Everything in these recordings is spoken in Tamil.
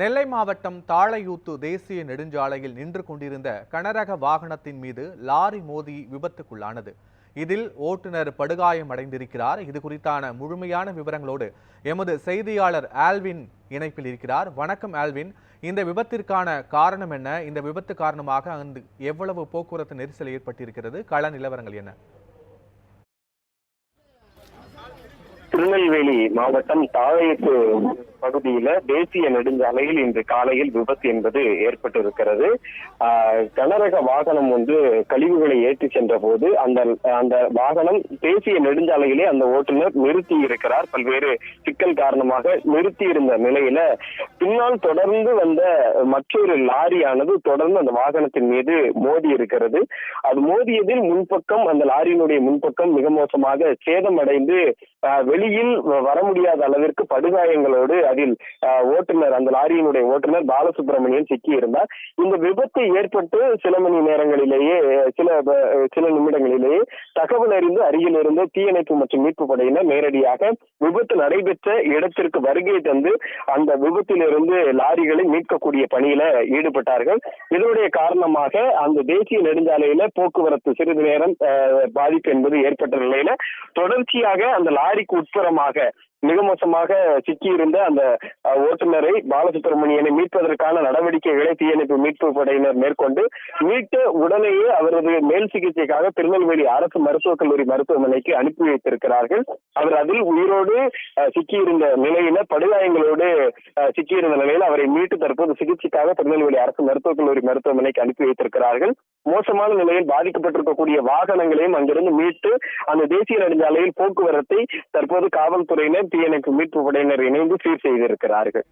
நெல்லை மாவட்டம் தாழையூத்து தேசிய நெடுஞ்சாலையில் நின்று கொண்டிருந்த கனரக வாகனத்தின் மீது லாரி மோதி விபத்துக்குள்ளானது. இதில் ஓட்டுநர் படுகாயம் அடைந்திருக்கிறார். இது குறித்தான முழுமையான விவரங்களோடு எமது செய்தியாளர் ஆல்வின் இணைப்பில் இருக்கிறார். வணக்கம் ஆல்வின். இந்த விபத்திற்கான காரணம் என்ன? இந்த விபத்து காரணமாக அங்கு எவ்வளவு போக்குவரத்து நெரிசல் ஏற்பட்டிருக்கிறது? கள நிலவரங்கள் என்ன? திருநெல்வேலி மாவட்டம் தாழையத்து பகுதியில தேசிய நெடுஞ்சாலையில் இன்று காலையில் விபத்து என்பது ஏற்பட்டிருக்கிறது. கனரக வாகனம் வந்து கழிவுகளை ஏற்றி சென்ற போது அந்த அந்த வாகனம் தேசிய நெடுஞ்சாலையிலே அந்த ஓட்டுநர் நிறுத்தி இருக்கிறார். பல்வேறு சிக்கல் காரணமாக நிறுத்தி இருந்த நிலையில பின்னால் தொடர்ந்து வந்த மற்றொரு லாரியானது தொடர்ந்து அந்த வாகனத்தின் மீது மோதி இருக்கிறது. அது மோதியதில் முன்பக்கம் அந்த லாரியினுடைய முன்பக்கம் மிக மோசமாக சேதமடைந்து வெளி வெளியில் வர முடியாத அளவிற்கு படுகாயங்களோடு அதில் ஓட்டுநர் அந்த லாரியினுடைய ஓட்டுநர் பாலசுப்ரமணியன் சிக்கி இருந்தார் இந்த விபத்து ஏற்பட்டு சில மணி நேரங்களிலேயே சில சில நிமிடங்களிலேயே தகவல் அறிந்து அருகில் இருந்த தீயணைப்பு மற்றும் மீட்பு படையினர் நேரடியாக விபத்து நடைபெற்ற இடத்திற்கு வருகை தந்து அந்த விபத்திலிருந்து லாரிகளை மீட்கக்கூடிய பணியில ஈடுபட்டார்கள். இதனுடைய காரணமாக அந்த தேசிய நெடுஞ்சாலையில போக்குவரத்து சிறிது நேரம் பாதிப்பு என்பது ஏற்பட்ட நிலையில தொடர்ச்சியாக அந்த லாரிக்கு உட்புறமாக மிக மோசமாக சிக்கியிருந்த அந்த ஓட்டுநரை பாலசுப்ரமணியனை மீட்பதற்கான நடவடிக்கைகளை தீயணைப்பு மீட்பு படையினர் மேற்கொண்டு மீட்ட உடனேயே அவரது மேல் சிகிச்சைக்காக திருநெல்வேலி அரசு மருத்துவக் கல்லூரி மருத்துவமனைக்கு அனுப்பி வைத்திருக்கிறார்கள். அவர் அதில் உயிரோடு சிக்கியிருந்த நிலையில படுகாயங்களோடு சிக்கியிருந்த நிலையில் அவரை மீட்டு தற்போது சிகிச்சைக்காக திருநெல்வேலி அரசு மருத்துவக் கல்லூரி மருத்துவமனைக்கு அனுப்பி வைத்திருக்கிறார்கள். மோசமான நிலையில் பாதிக்கப்பட்டிருக்கக்கூடிய வாகனங்களையும் அங்கிருந்து மீட்டு அந்த தேசிய நெடுஞ்சாலையில் போக்குவரத்தை தற்போது காவல்துறையினர் தீயணைப்பு மீட்பு படையினர் இணைந்து சீர் செய்திருக்கிறார்கள்.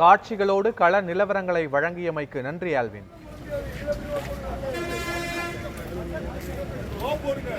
காட்சிகளோடு கள நிலவரங்களை வழங்கியமைக்கு நன்றி ஆல்வின். போடுங்க.